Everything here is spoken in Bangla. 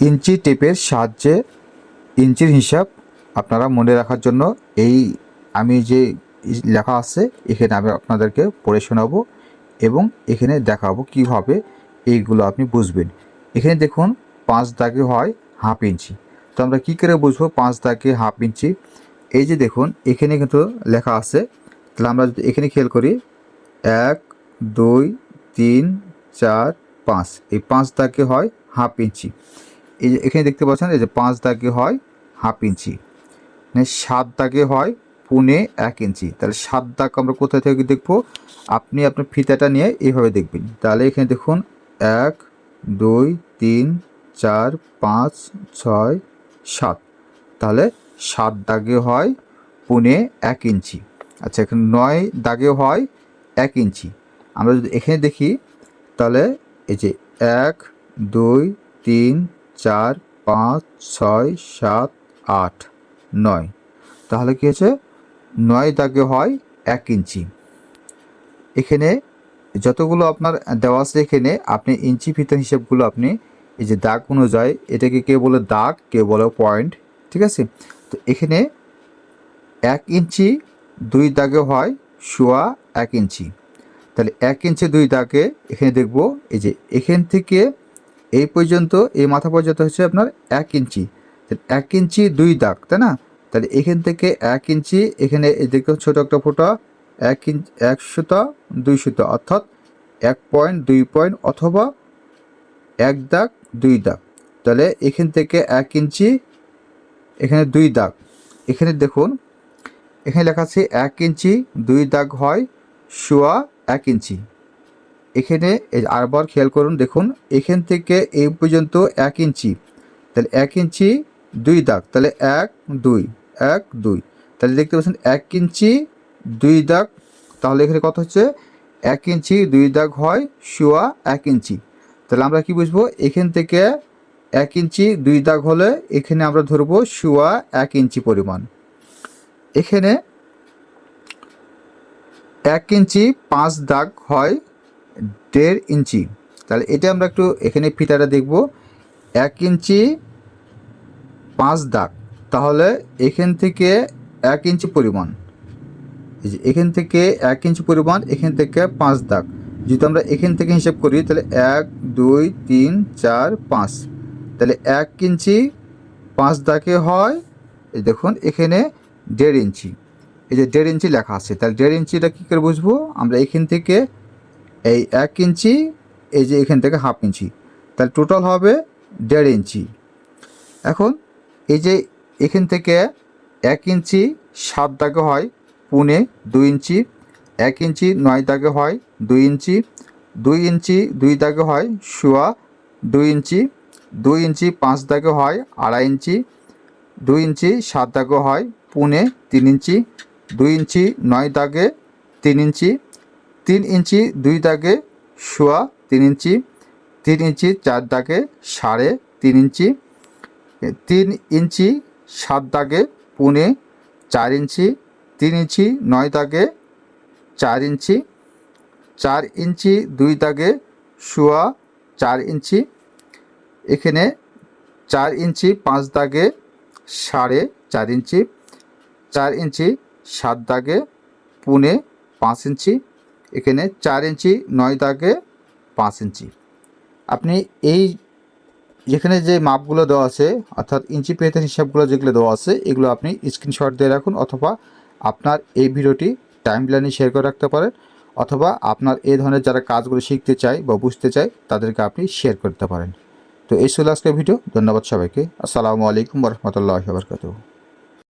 ইঞ্চি টেপের সাহায্যে ইঞ্চির হিসাব আপনারা মনে রাখার জন্য এই আমি যে লেখা আছে, এখানে আমি আপনাদেরকে পড়ে শোনাবো এবং এখানে দেখাবো কীভাবে এইগুলো আপনি বুঝবেন। এখানে দেখুন, পাঁচ দাগে হয় হাফ ইঞ্চি। তো আমরা কী করে বুঝব পাঁচ দাগে হাফ ইঞ্চি? এই যে দেখুন, এখানে কিন্তু লেখা আছে। তাহলে আমরা যদি এখানে খেয়াল করি, এক, দুই, তিন, চার, পাঁচ। এই পাঁচ দাগে হয় হাফ ইঞ্চি। এই যে এখানে দেখতে পাচ্ছেন, এই যে পাঁচ দাগে হয় হাফ ইঞ্চি। মানে সাত দাগে হয় পুনে এক ইঞ্চি। তাহলে সাত দাগ আমরা কোথায় থেকে দেখব? আপনি আপনার ফিতাটা নিয়ে এইভাবে দেখবেন। তাহলে এখানে দেখুন, এক, দুই, তিন, চার, পাঁচ, ছয়, সাত। তাহলে সাত দাগে হয় পুনে এক ইঞ্চি। আচ্ছা এখানে নয় দাগে হয় এক ইঞ্চি। আমরা যদি এখানে দেখি, তাহলে এই যে এক, দুই, তিন চার, পাঁচ, ছয়, সাত, আট, নয়। তাহলে কী হচ্ছে নয় দাগে হয় এক ইঞ্চি। এখানে যতগুলো আপনার দেওয়া আছে এখানে আপনি ইঞ্চি ফিতার হিসাবগুলো আপনি এই যে দাগ অনুযায়ী এটাকে কেউ বলে দাগ কেউ বলে পয়েন্ট ঠিক আছে? তো এখানে এক ইঞ্চি দুই দাগে হয় শোয়া এক ইঞ্চি। তাহলে এক ইঞ্চি দুই দাগে এখানে দেখব এই যে এখান থেকে এই পর্যন্ত এই মাথা পর্যন্ত হচ্ছে আপনার এক ইঞ্চি। এক ইঞ্চি দুই দাগ, তাই না? তাহলে এখান থেকে এক ইঞ্চি, এখানে এই দেখো ছোটো একটা ফোঁটা, এক ইঞ্চ, এক সুতা, দুই সুতা, অর্থাৎ এক পয়েন্ট, দুই পয়েন্ট অথবা এক দাগ, দুই দাগ। তাহলে এখান থেকে এক ইঞ্চি, এখানে দুই দাগ। এখানে দেখুন, এখানে লেখা আছে এক ইঞ্চি, দুই দাগ হয় শোয়া এক ইঞ্চি। এখানে আরবার খেয়াল করুন, দেখুন, এখান থেকে এই পর্যন্ত এক ইঞ্চি। তাহলে এক ইঞ্চি, দুই দাগ, তাহলে এক, দুই এক, দুই। তাহলে দেখতে পাচ্ছেন এক ইঞ্চি, দুই দাগ, তাহলে এখানে কত হচ্ছে? এক ইঞ্চি, দুই দাগ হয় শোয়া এক ইঞ্চি। তাহলে আমরা কি বুঝব? এখান থেকে এক ইঞ্চি, দুই দাগ হলে এখানে আমরা ধরবো শোয়া এক ইঞ্চি পরিমাণ। এখানে এক ইঞ্চি পাঁচ দাগ হয় দেড় ইঞ্চি। তাহলে এটা আমরা একটু এখানে ফিতাটা দেখব। এক ইঞ্চি পাঁচ দাগ। তাহলে এখান থেকে এক ইঞ্চি পরিমাণ। এই যে এখান থেকে এক ইঞ্চি পরিমাণ, এখান থেকে পাঁচ দাগ। যদি আমরা এখান থেকে হিসাব করি, তাহলে এক, দুই, তিন, চার, পাঁচ। তাহলে এক ইঞ্চি পাঁচ দাগে হয়, এই দেখুন, এখানে দেড় ইঞ্চি। এই যে দেড় ইঞ্চি লেখা আছে, তাহলে দেড় ইঞ্চিটা কী করে বুঝব? আমরা এখান থেকে এই এক ইঞ্চি, এই যে এখান থেকে হাফ ইঞ্চি। তাহলে টোটাল হবে দেড় ইঞ্চি। এখন এই যে এখান থেকে এক ইঞ্চি সাত দাগে হয়, পুনে দুই ইঞ্চি, এক ইঞ্চি নয় দাগে হয়, দুই ইঞ্চি দুই ইঞ্চি দুই দাগে হয়, শোয়া দুই ইঞ্চি দুই ইঞ্চি পাঁচ দাগে হয়, আড়াই ইঞ্চি, দুই ইঞ্চি সাত দাগে হয়, পুনে তিন ইঞ্চি, দুই ইঞ্চি নয় দাগে তিন ইঞ্চি তিন ইঞ্চি দুই দাগে শোয়া তিন ইঞ্চি তিন ইঞ্চি চার দাগে সাড়ে তিন ইঞ্চি তিন ইঞ্চি সাত দাগে পুনে চার ইঞ্চি, তিন ইঞ্চি নয় দাগে চার ইঞ্চি চার ইঞ্চি দুই দাগে শোয়া চার ইঞ্চি, এখানে চার ইঞ্চি পাঁচ দাগে সাড়ে চার ইঞ্চি চার ইঞ্চি সাত দাগে পুনে পাঁচ ইঞ্চি এখানে চার ইঞ্চি, নয় দাগে পাঁচ ইঞ্চি। আপনি এই যেখানে যে মাপগুলো দেওয়া আছে, অর্থাৎ ইঞ্চি পেতের হিসাবগুলো যেগুলো দেওয়া আছে, এগুলো আপনি স্ক্রিনশট দিয়ে রাখুন অথবা আপনার এই ভিডিওটি টাইম লাইনে শেয়ার করে রাখতে পারেন অথবা আপনার এই ধরনের যারা কাজগুলো শিখতে চায় বা বুঝতে চায়, তাদেরকে আপনি শেয়ার করতে পারেন। তো এই ছিল আজকের ভিডিও ধন্যবাদ সবাইকে। আসসালামু আলাইকুম রহমতুল্লাহ বরকাতু